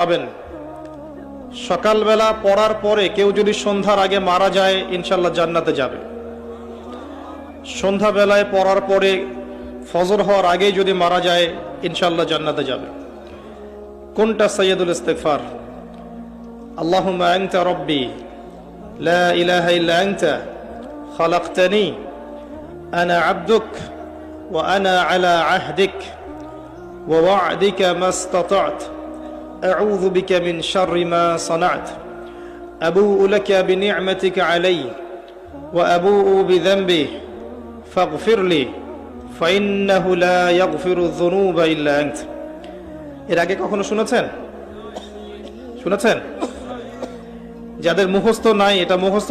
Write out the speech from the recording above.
পাবেন। সকালবেলা পড়ার পরে কেউ যদি সন্ধ্যার আগে মারা যায় ইনশাল্লাহ জান্নাতে যাবে। সন্ধ্যাবেলায় পড়ার পরে ফজর হওয়ার আগেই যদি মারা যায় ইনশাল্লাহ জান্নাতে যাবে। কোনটা সৈয়দুল ইস্তেকফার আল্লাহ রব্বি, লা ইলাহা আব্দুক, ওয়া আনা أعوذ بك من شر ما صنعت أبوء لك بنعمتك علي وأبوء بذنبي فاغفر لي فإنه لا يغفر الذنوب إلا أنت এর আগে কখনো শুনেছেন শুনেছেন যাদের মুখস্থ নাই এটা মুখস্থ